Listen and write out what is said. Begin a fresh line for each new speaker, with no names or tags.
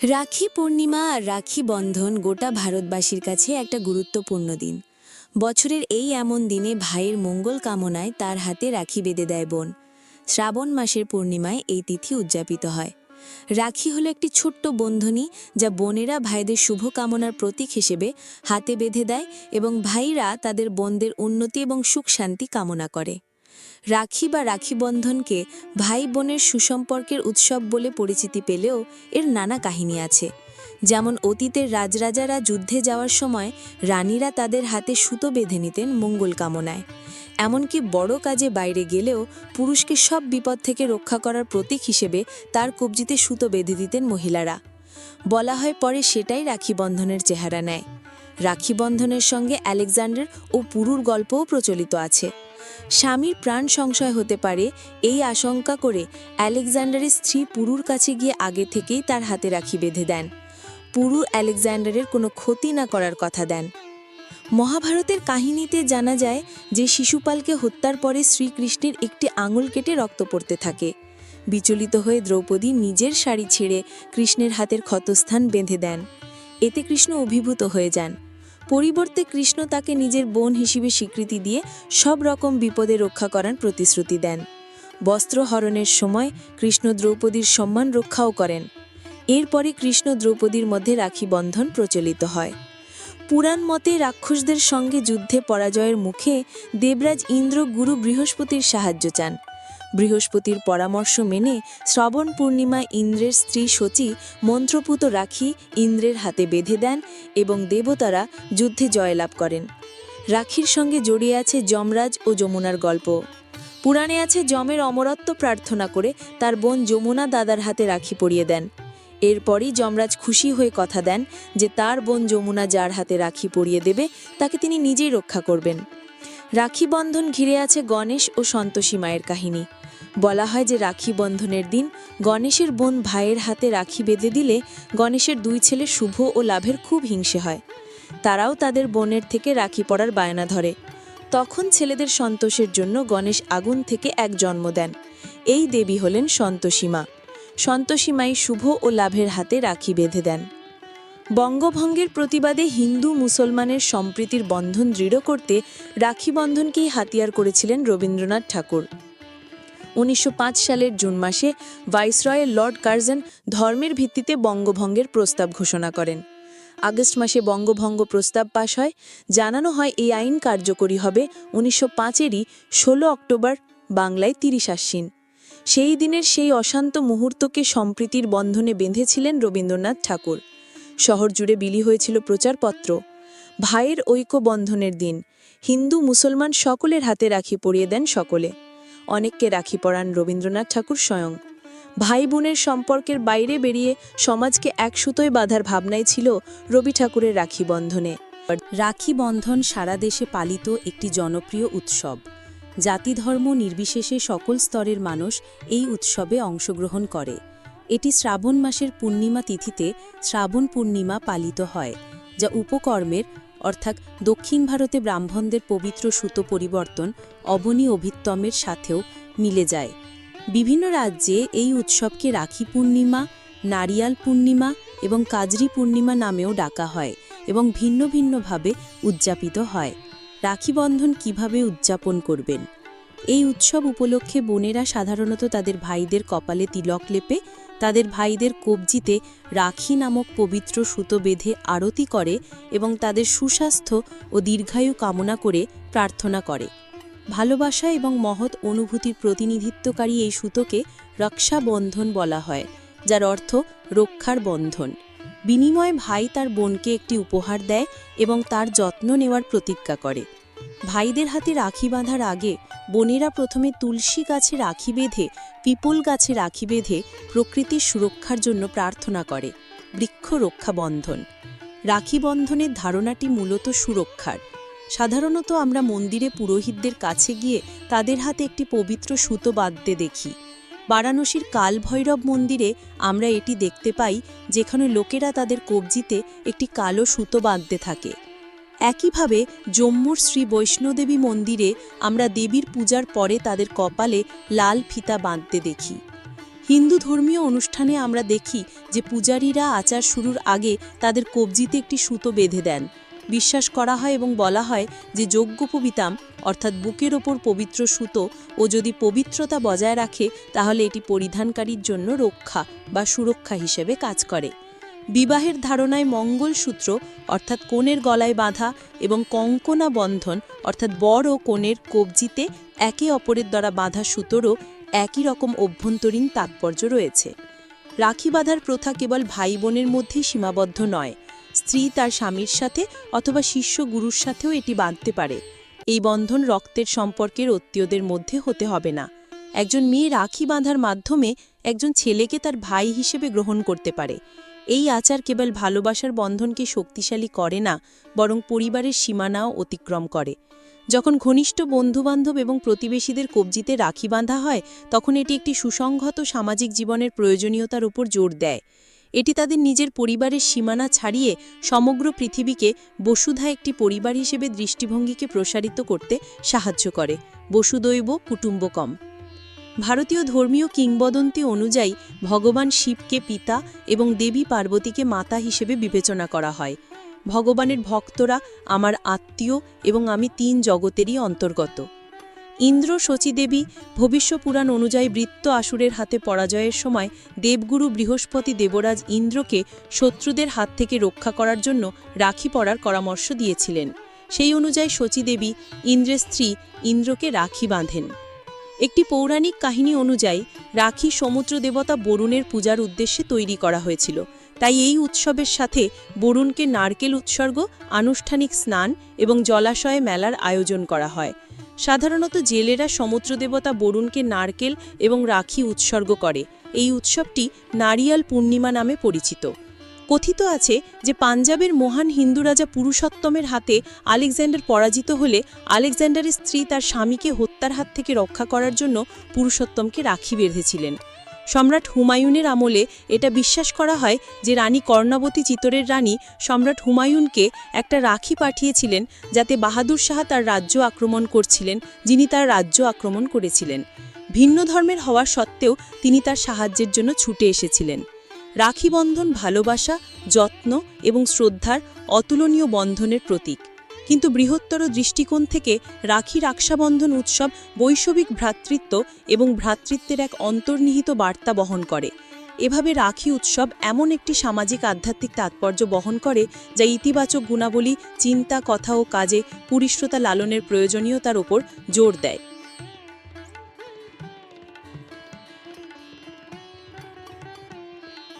রাখি পূর্ণিমা আর রাখি বন্ধন গোটা ভারতবাসীর কাছে একটা গুরুত্বপূর্ণ দিন। বছরের এই এমন দিনে ভাইয়ের মঙ্গল কামনায় তার হাতে রাখি বেঁধে দেয় বোন। শ্রাবণ মাসের পূর্ণিমায় এই তিথি উদযাপিত হয়। রাখি হলো একটি ছোট্ট বন্ধনী যা বোনেরা ভাইদের শুভ কামনার প্রতীক হিসেবে হাতে বেঁধে দেয় এবং ভাইরা তাদের বোনদের উন্নতি এবং সুখ শান্তি কামনা করে। রাখি বা রাখি বন্ধনকে ভাই বোনের সুসম্পর্কের উৎসব বলে পরিচিতি পেলেও এর নানা কাহিনী আছে। যেমন অতীতের রাজরাজারা যুদ্ধে যাওয়ার সময় রানীরা তাদের হাতে সুতো বেঁধে নিতেন মঙ্গল কামনায়। এমনকি বড় কাজে বাইরে গেলেও পুরুষকে সব বিপদ থেকে রক্ষা করার প্রতীক হিসেবে তার কবজিতে সুতো বেঁধে দিতেন মহিলারা। বলা হয় পরে সেটাই রাখি বন্ধনের চেহারা নেয়। রাখি বন্ধনের সঙ্গে আলেকজান্ডার ও পুরুর গল্পও প্রচলিত আছে। স্বামীর প্রাণ সংশয় হতে পারে এই আশঙ্কা করে আলেকজান্ডারের স্ত্রী পুরুর কাছে গিয়ে আগে থেকেই তার হাতে রাখি বেঁধে দেন। পুরু আলেকজান্ডারের কোনো ক্ষতি না করার কথা দেন। মহাভারতের কাহিনীতে জানা যায় যে শিশুপালকে হত্যার পরে শ্রীকৃষ্ণের একটি আঙুল কেটে রক্ত পড়তে থাকে। বিচলিত হয়ে দ্রৌপদী নিজের শাড়ি ছেড়ে কৃষ্ণের হাতের ক্ষতস্থান বেঁধে দেন। এতে কৃষ্ণ অভিভূত হয়ে যান। পরিবর্তে কৃষ্ণ তাকে নিজের বোন হিসেবে স্বীকৃতি দিয়ে সব রকম বিপদে রক্ষা করার প্রতিশ্রুতি দেন। বস্ত্র হরণের সময় কৃষ্ণ দ্রৌপদীর সম্মান রক্ষাও করেন। এরপরে কৃষ্ণ দ্রৌপদীর মধ্যে রাখি বন্ধন প্রচলিত হয়। পুরাণ মতে রাক্ষসদের সঙ্গে যুদ্ধে পরাজয়ের মুখে দেবরাজ ইন্দ্র গুরু বৃহস্পতির সাহায্য চান। বৃহস্পতির পরামর্শ মেনে শ্রবণ পূর্ণিমা ইন্দ্রের স্ত্রী শচী মন্ত্রপুত রাখি ইন্দ্রের হাতে বেঁধে দেন এবং দেবতারা যুদ্ধে জয়লাভ করেন। রাখির সঙ্গে জড়িয়ে আছে যমরাজ ও যমুনার গল্প। পুরাণে আছে যমের অমরত্ব প্রার্থনা করে তার বোন যমুনা দাদার হাতে রাখি পরিয়ে দেন। এরপরই যমরাজ খুশি হয়ে কথা দেন যে তার বোন যমুনা যার হাতে রাখি পরিয়ে দেবে, তাকে তিনি নিজেই রক্ষা করবেন। রাখি বন্ধন ঘিরে আছে গণেশ ও সন্তোষী মায়ের কাহিনী। বলা হয় যে রাখি বন্ধনের দিন গণেশের বোন ভাইয়ের হাতে রাখি বেঁধে দিলে গণেশের দুই ছেলে শুভ ও লাভের খুব হিংসে হয়। তারাও তাদের বোনের থেকে রাখি পড়ার বায়না ধরে। তখন ছেলেদের সন্তোষের জন্য গণেশ আগুন থেকে এক জন্ম দেন। এই দেবী হলেন সন্তোষীমা। সন্তোষীমাই শুভ ও লাভের হাতে রাখি বেঁধে দেন। বঙ্গভঙ্গের প্রতিবাদে হিন্দু মুসলমানের সম্প্রীতির বন্ধন দৃঢ় করতে রাখি বন্ধনকেই হাতিয়ার করেছিলেন রবীন্দ্রনাথ ঠাকুর। উনিশশো পাঁচ সালের জুন মাসে ভাইসরয়ের লর্ড কার্জন ধর্মের ভিত্তিতে বঙ্গভঙ্গের প্রস্তাব ঘোষণা করেন। আগস্ট মাসে বঙ্গভঙ্গ প্রস্তাব পাশ হয়। জানানো হয় এই আইন কার্যকরী হবে উনিশশো পাঁচেরই ষোলো অক্টোবর, বাংলায় তিরিশ আশ্বিন। সেই দিনের সেই অশান্ত মুহূর্তকে সম্প্রীতির বন্ধনে বেঁধেছিলেন রবীন্দ্রনাথ ঠাকুর। শহর জুড়ে বিলি হয়েছিল প্রচারপত্র। ভাইয়ের ঐক্য বন্ধনের দিন। হিন্দু মুসলমান সকলের হাতে রাখি পরিয়ে দেন সকলে। অনেককে রাখি পরান রবীন্দ্রনাথ ঠাকুর স্বয়ং। ভাই বোনের সম্পর্কের বাইরে বেরিয়ে সমাজকে এক সুতোয় বাঁধার ভাবনাই ছিল রবি ঠাকুরের রাখি বন্ধনে।
রাখি বন্ধন সারা দেশে পালিত একটি জনপ্রিয় উৎসব। জাতি ধর্ম নির্বিশেষে সকল স্তরের মানুষ এই উৎসবে অংশগ্রহণ করে। এটি শ্রাবণ মাসের পূর্ণিমা তিথিতে শ্রাবণ পূর্ণিমা পালিত হয়, যা উপকর্মের অর্থাৎ দক্ষিণ ভারতে ব্রাহ্মণদের পবিত্র সুতো পরিবর্তন, অবনী অভিত্তমের সাথেও মিলে যায়। বিভিন্ন রাজ্যে এই উৎসবকে রাখি পূর্ণিমা, নারিয়াল পূর্ণিমা এবং কাজরি পূর্ণিমা নামেও ডাকা হয় এবং ভিন্ন ভিন্নভাবে উদযাপিত হয়। রাখি বন্ধন কীভাবে উদযাপন করবেন? এই উৎসব উপলক্ষে বোনেরা সাধারণত তাদের ভাইদের কপালে তিলক লেপে তাদের ভাইদের কবজিতে রাখি নামক পবিত্র সুতো বেঁধে আরতি করে এবং তাদের সুস্বাস্থ্য ও দীর্ঘায়ু কামনা করে প্রার্থনা করে। ভালোবাসা এবং মহৎ অনুভূতির প্রতিনিধিত্বকারী এই সুতোকে রক্ষাবন্ধন বলা হয়, যার অর্থ রক্ষার বন্ধন। বিনিময়ে ভাই তার বোনকে একটি উপহার দেয় এবং তার যত্ন নেওয়ার প্রতিজ্ঞা করে। ভাইদের হাতে রাখি বাঁধার আগে বোনেরা প্রথমে তুলসী গাছে রাখি বেঁধে, পিপল গাছে রাখি বেঁধে প্রকৃতির সুরক্ষার জন্য প্রার্থনা করে, বৃক্ষ রক্ষা বন্ধন। রাখি বন্ধনের ধারণাটি মূলত সুরক্ষার। সাধারণত আমরা মন্দিরে পুরোহিতদের কাছে গিয়ে তাদের হাতে একটি পবিত্র সুতো বাঁধতে দেখি। বারাণসীর কালভৈরব মন্দিরে আমরা এটি দেখতে পাই, যেখানে লোকেরা তাদের কবজিতে একটি কালো সুতো বাঁধতে থাকে। একইভাবে জম্মুর শ্রী বৈষ্ণোদেবী মন্দিরে আমরা দেবীর পূজার পরে তাদের কপালে লাল ফিতা বাঁধতে দেখি। হিন্দু ধর্মীয় অনুষ্ঠানে আমরা দেখি যে পূজারীরা আচার শুরুর আগে তাদের কবজিতে একটি সুতো বেঁধে দেন। বিশ্বাস করা হয় এবং বলা হয় যে যজ্ঞোপবিতাম অর্থাৎ বুকের ওপর পবিত্র সুতো ও যদি পবিত্রতা বজায় রাখে, তাহলে এটি পরিধানকারীর জন্য রক্ষা বা সুরক্ষা হিসেবে কাজ করে। বিবাহের ধারণায় মঙ্গলসূত্র অর্থাৎ কনের গলায় বাঁধা এবং কঙ্কনা বন্ধন, অর্থাৎ বর ও কনের কবজিতে একে অপরের দ্বারা বাঁধা সুতোরও একই রকম অভ্যন্তরীণ তাৎপর্য রয়েছে। রাখি বাঁধার প্রথা কেবল ভাই বোনের মধ্যেই সীমাবদ্ধ নয়, স্ত্রী তার স্বামীর সাথে অথবা শিষ্য গুরুর সাথেও এটি বাঁধতে পারে। এই বন্ধন রক্তের সম্পর্কের আত্মীয়দের মধ্যে হতে হবে না। একজন মেয়ে রাখি বাঁধার মাধ্যমে একজন ছেলেকে তার ভাই হিসেবে গ্রহণ করতে পারে। এই আচার কেবল ভালোবাসার বন্ধনকে শক্তিশালী করে না, বরং পরিবারের সীমানাও অতিক্রম করে। যখন ঘনিষ্ঠ বন্ধুবান্ধব এবং প্রতিবেশীদের কবজিতে রাখি বাঁধা হয়, তখন এটি একটি সুসংহত সামাজিক জীবনের প্রয়োজনীয়তার উপর জোর দেয়। এটি তাদের নিজের পরিবারের সীমানা ছাড়িয়ে সমগ্র পৃথিবীকে বসুধা একটি পরিবার হিসেবে দৃষ্টিভঙ্গিকে প্রসারিত করতে সাহায্য করে। বসুদৈব কুটুম্বকম। ভারতীয় ধর্মীয় কিংবদন্তি অনুযায়ী ভগবান শিবকে পিতা এবং দেবী পার্বতীকে মাতা হিসেবে বিবেচনা করা হয়। ভগবানের ভক্তরা আমার আত্মীয় এবং আমি তিন জগতেরই অন্তর্গত। ইন্দ্র শচীদেবী ভবিষ্য পুরাণ অনুযায়ী বৃত্ত আসুরের হাতে পরাজয়ের সময় দেবগুরু বৃহস্পতি দেবরাজ ইন্দ্রকে শত্রুদের হাত থেকে রক্ষা করার জন্য রাখি পরার পরামর্শ দিয়েছিলেন। সেই অনুযায়ী শচীদেবী ইন্দ্রের স্ত্রী ইন্দ্রকে রাখি বাঁধেন। একটি পৌরাণিক কাহিনী অনুযায়ী, রাখি সমুদ্র দেবতা বরুণের পূজার উদ্দেশ্যে তৈরি করা হয়েছিল। তাই এই উৎসবের সাথে বরুণকে নারকেল উৎসর্গ, আনুষ্ঠানিক স্নান এবং জলাশয়ে মেলার আয়োজন করা হয়। সাধারণত জেলেরা সমুদ্র দেবতা বরুণকে নারকেল এবং রাখি উৎসর্গ করে। এই উৎসবটি নারিয়াল পূর্ণিমা নামে পরিচিত। কথিত আছে যে পাঞ্জাবের মহান হিন্দু রাজা পুরুষোত্তমের হাতে আলেকজান্ডার পরাজিত হলে আলেকজান্ডারের স্ত্রী তার স্বামীকে হত্যার হাত থেকে রক্ষা করার জন্য পুরুষোত্তমকে রাখি বেঁধেছিলেন। সম্রাট হুমায়ুনের আমলে এটা বিশ্বাস করা হয় যে রানী কর্ণাবতী চিতরের রানী সম্রাট হুমায়ুনকে একটা রাখি পাঠিয়েছিলেন যাতে বাহাদুর শাহ তার রাজ্য আক্রমণ করছিলেন, যিনি তার রাজ্য আক্রমণ করেছিলেন। ভিন্ন ধর্মের হওয়া সত্ত্বেও তিনি তার সাহায্যের জন্য ছুটে এসেছিলেন। রাখি বন্ধন ভালোবাসা, যত্ন এবং শ্রদ্ধার অতুলনীয় বন্ধনের প্রতীক। কিন্তু বৃহত্তর দৃষ্টিকোণ থেকে রাখি রাক্ষাবন্ধন উৎসব বৈষবিক ভ্রাতৃত্ব এবং ভ্রাতৃত্বের এক অন্তর্নিহিত বার্তা বহন করে। এভাবে রাখি উৎসব এমন একটি সামাজিক আধ্যাত্মিক তাৎপর্য বহন করে যা ইতিবাচক গুণাবলী, চিন্তা, কথা ও কাজে পুরিশ্রতা লালনের প্রয়োজনীয়তার ওপর জোর দেয়।